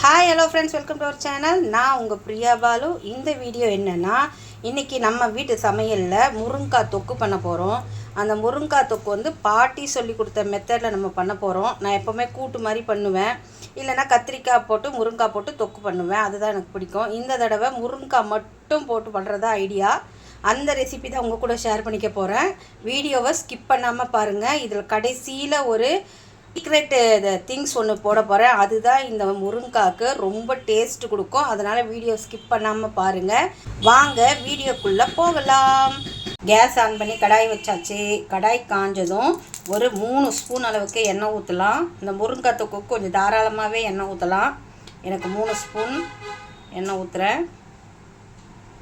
Hi hello friends welcome to our channel நான் உங்கள் பிரியா பாலு. இந்த வீடியோ என்னென்னா இன்றைக்கி நம்ம வீட்டு சமையலில் முருங்காய் தொக்கு பண்ண போகிறோம் அந்த முருங்காய் தொக்கு வந்து பாட்டி சொல்லி கொடுத்த மெத்தடில் நம்ம பண்ண போகிறோம் நான் எப்போவுமே கூட்டு மாதிரி பண்ணுவேன். இல்லைன்னா கத்திரிக்காய் போட்டு முருங்காய் போட்டு தொக்கு பண்ணுவேன். அதுதான் எனக்கு பிடிக்கும். இந்த தடவை முருங்காய் மட்டும் போட்டு பண்ணுறதா ஐடியா அந்த ரெசிபி தான் உங்கள் கூட ஷேர் பண்ணிக்க போகிறேன் வீடியோவை ஸ்கிப் பண்ணாமல் பாருங்கள் இதில் கடைசியில் ஒரு சீக்ரெட் திங்ஸ் ஒன்று போட போகிறேன் அதுதான் இந்த முருங்காக்கு ரொம்ப டேஸ்ட் கொடுக்கும். அதனால் வீடியோ ஸ்கிப் பண்ணாமல் பாருங்கள் வாங்க வீடியோக்குள்ளே போகலாம். கேஸ் ஆன் பண்ணி கடாய் வச்சாச்சு. கடாய் காஞ்சதும் ஒரு மூணு ஸ்பூன் அளவுக்கு எண்ணெய் ஊற்றலாம் இந்த முருங்காய் தொக்கு கொஞ்சம் தாராளமாகவே எண்ணெய் ஊற்றலாம் எனக்கு மூணு ஸ்பூன் எண்ணெய் ஊற்றுறேன்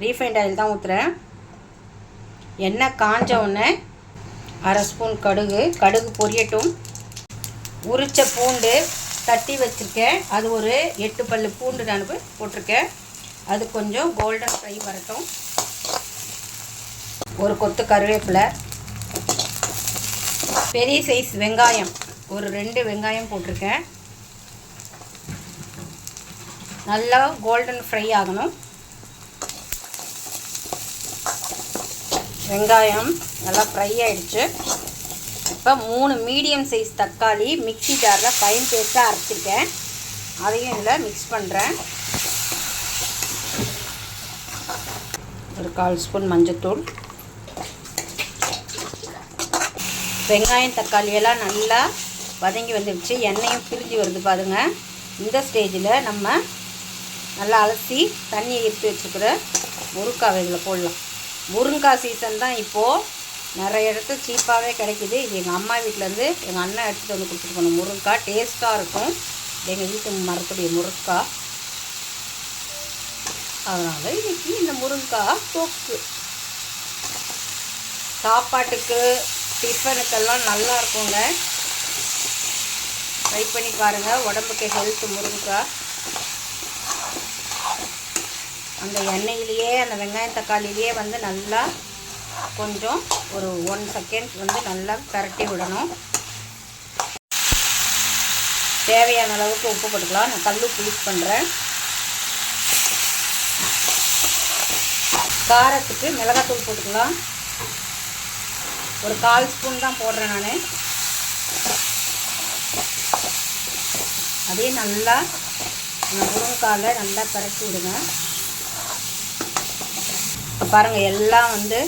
ரீஃபைண்ட் ஆயில் தான் ஊற்றுறேன் எண்ணெய் காஞ்ச உடனே அரை ஸ்பூன் கடுகு. கடுகு பொரியட்டும். உரித்த பூண்டு தட்டி வச்சுருக்கேன். அது ஒரு எட்டு பல் பூண்டு நான் போட்டிருக்கேன். அது கொஞ்சம் கோல்டன் ஃப்ரை வரட்டும். ஒரு கொத்து கருவேப்பிலை. பெரிய சைஸ் வெங்காயம். ஒரு ரெண்டு வெங்காயம் போட்டிருக்கேன். நல்லா கோல்டன் ஃப்ரை ஆகணும். வெங்காயம் நல்லா ஃப்ரை ஆயிடுச்சு. இப்போ மூணு மீடியம் சைஸ் தக்காளி மிக்ஸி ஜாரில் ஃபைன் பேஸ்ட்டாக அரைச்சிருக்கேன். அதையும் இதில் மிக்ஸ் பண்ணுறேன் ஒரு கால் ஸ்பூன் மஞ்சத்தூள். வெங்காயம் தக்காளி எல்லாம் நல்லா வதங்கி வந்துடுச்சு எண்ணெயும் பிரிஞ்சு வருது பாருங்க. இந்த ஸ்டேஜில் நம்ம நல்லா அலசி தண்ணியை எடுத்து வச்சுக்கிற முருங்காவை இதில் போடலாம். முருங்காய் சீசன் தான் இப்போது நிறைய இடத்துல சீப்பாகவே கிடைக்கிது. இது எங்கள் அம்மா வீட்டிலேருந்து எங்கள் அண்ணன் எடுத்துகிட்டு வந்து கொடுத்துட்டு போன முருங்காய் டேஸ்ட்டாக இருக்கும். எங்கள் வீட்டு மரத்துடைய முருங்காய் அதனால் இன்றைக்கி இந்த முருங்காய் தொக்கு. சாப்பாட்டுக்கு டிஃபனுக்கெல்லாம் நல்லா இருக்குங்க. ட்ரை பண்ணி பாருங்கள் உடம்புக்கு ஹெல்த் முருங்காய் அந்த எண்ணெயிலேயே அந்த வெங்காயம் தக்காளிலேயே வந்து நல்லா கொஞ்சம் ஒரு ஒன் செகண்ட் வந்து நல்லா பரட்டி விடணும். தேவையான அளவுக்கு உப்பு போட்டுக்கலாம். நான் கல் உப்பு யூஸ் பண்ணுறேன் காரத்துக்கு மிளகாத்தூள் போட்டுக்கலாம். ஒரு கால் ஸ்பூன் தான் போடுறேன் நான். அதே நல்லா முருங்கால நல்லா பரட்டி விடுங்க. இப்போ பாருங்கள் எல்லாம் வந்து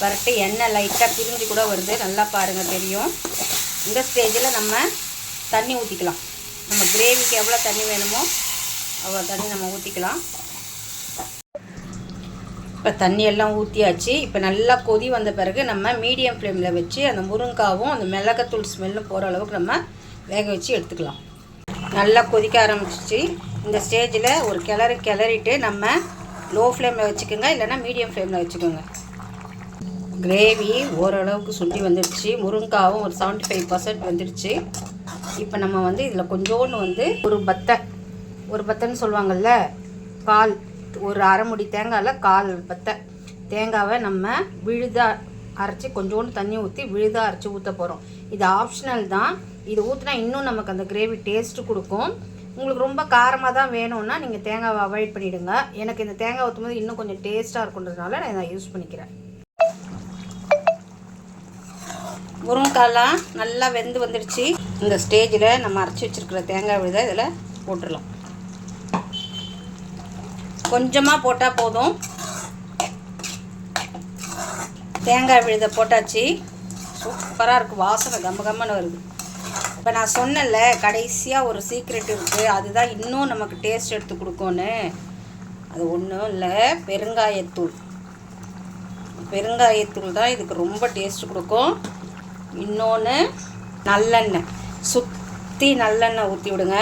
பரட்டி எண்ணெய் லைட்டாக பிரிஞ்சு கூட வருது. நல்லா பாருங்கள் தெரியும். இந்த ஸ்டேஜில் நம்ம தண்ணி ஊற்றிக்கலாம் நம்ம கிரேவிக்கு எவ்வளோ தண்ணி வேணுமோ அவ்வளோ தண்ணி நம்ம ஊற்றிக்கலாம் இப்போ தண்ணி எல்லாம் ஊற்றியாச்சு இப்போ நல்லா கொதி வந்த பிறகு நம்ம மீடியம் ஃப்ளேமில் வச்சு அந்த முருங்காவும் அந்த மிளகாத்தூள் ஸ்மெல்லும் போகிற அளவுக்கு நம்ம வேக வச்சு எடுத்துக்கலாம். நல்லா கொதிக்க ஆரம்பிச்சிச்சு. இந்த ஸ்டேஜில் ஒரு கிளறி கிளறிட்டு நம்ம லோ ஃப்ளேமில் வச்சுக்கோங்க. இல்லைன்னா மீடியம் ஃப்ளேமில் வச்சுக்கோங்க. கிரேவி ஓரளவுக்கு சுண்டி வந்துடுச்சு. முருங்காவும் ஒரு செவன்ட்டி ஃபைவ் பர்சன்ட் வந்துடுச்சு. இப்போ நம்ம வந்து இதில் கொஞ்சோண்டு வந்து ஒரு பத்தை. ஒரு பத்தைன்னு சொல்லுவாங்கள்ல கால் ஒரு அரைமுடி தேங்காயில் கால் பத்தை. தேங்காவை நம்ம விழுதாக அரைச்சி கொஞ்சோண்டு தண்ணி ஊற்றி விழுதாக அரைச்சி ஊற்ற போகிறோம் இது ஆப்ஷனல் தான். இது ஊற்றினா இன்னும் நமக்கு அந்த கிரேவி டேஸ்ட்டு கொடுக்கும். உங்களுக்கு ரொம்ப காரமாக தான் வேணும்னா நீங்கள் தேங்காவை அவாய்ட் பண்ணிவிடுங்க எனக்கு இந்த தேங்காய் ஊற்றும் போது இன்னும் கொஞ்சம் டேஸ்ட்டாக இருக்குன்றதுனால நான் இதை யூஸ் பண்ணிக்கிறேன். முருங்கைக்காயெலாம் நல்லா வெந்து வந்துடுச்சு. இந்த ஸ்டேஜில் நம்ம அரைச்சி வச்சுருக்கிற தேங்காய் விழுதை இதில் போட்டுடலாம். கொஞ்சமாக போட்டால் போதும். தேங்காய் விழுதை போட்டாச்சு. சூப்பராக இருக்குது வாசனை கம்ம கம்மன்னு வருது. இப்போ நான் சொன்னல கடைசியாக ஒரு சீக்ரெட் இருக்குது அதுதான் இன்னும் நமக்கு டேஸ்ட் எடுத்து கொடுக்கோன்னு அது ஒன்றும் இல்லை. பெருங்காயத்தூள். பெருங்காயத்தூள் தான் இதுக்கு ரொம்ப டேஸ்ட் கொடுக்கும். இன்னொன்று நல்லெண்ணெய். சுற்றி நல்லெண்ணெய் ஊற்றி விடுங்க.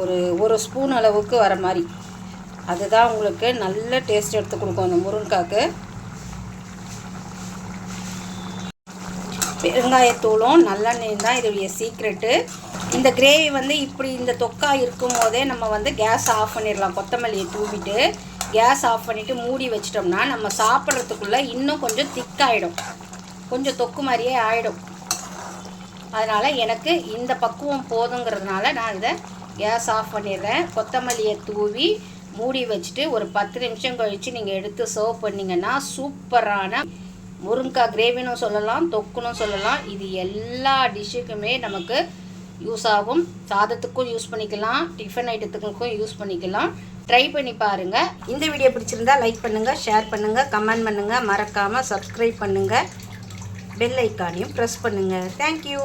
ஒரு ஒரு ஸ்பூன் அளவுக்கு வர மாதிரி. அதுதான் உங்களுக்கு நல்ல டேஸ்ட் எடுத்து கொடுக்கும் அந்த முருங்காக்கு பெருங்காயத்தூளும் நல்லெண்ணெயும் தான் இதோடைய சீக்ரெட்டு இந்த கிரேவி வந்து இப்படி இந்த தொக்கா இருக்கும் போதே நம்ம வந்து கேஸ் ஆஃப் பண்ணிடலாம். கொத்தமல்லியை தூவிட்டு கேஸ் ஆஃப் பண்ணிவிட்டு மூடி வச்சிட்டோம்னா நம்ம சாப்பிட்றதுக்குள்ளே இன்னும் கொஞ்சம் திக்காயிடும் கொஞ்சம் தொக்கு மாதிரியே ஆகிடும் அதனால் எனக்கு இந்த பக்குவம் போதுங்கிறதுனால நான் இதை கேஸ் ஆஃப் பண்ணிடுறேன். கொத்தமல்லியை தூவி மூடி வச்சுட்டு ஒரு பத்து நிமிஷம் கழித்து நீங்கள் எடுத்து சர்வ் பண்ணிங்கன்னா சூப்பரான முருங்கைக்காய் கிரேவினும் சொல்லலாம் தொக்குனும் சொல்லலாம். இது எல்லா டிஷ்ஷுக்குமே நமக்கு யூஸ் ஆகும். சாதத்துக்கும் யூஸ் பண்ணிக்கலாம் டிஃபன் ஐட்டத்துக்கும் யூஸ் பண்ணிக்கலாம். ட்ரை பண்ணி பாருங்கள் இந்த வீடியோ பிடிச்சிருந்தா லைக் பண்ணுங்கள் ஷேர் பண்ணுங்கள் கமெண்ட் பண்ணுங்கள் மறக்காமல் சப்ஸ்கிரைப் பண்ணுங்கள் பெல் ஐக்கானையும் ப்ரெஸ் பண்ணுங்கள் தேங்க்யூ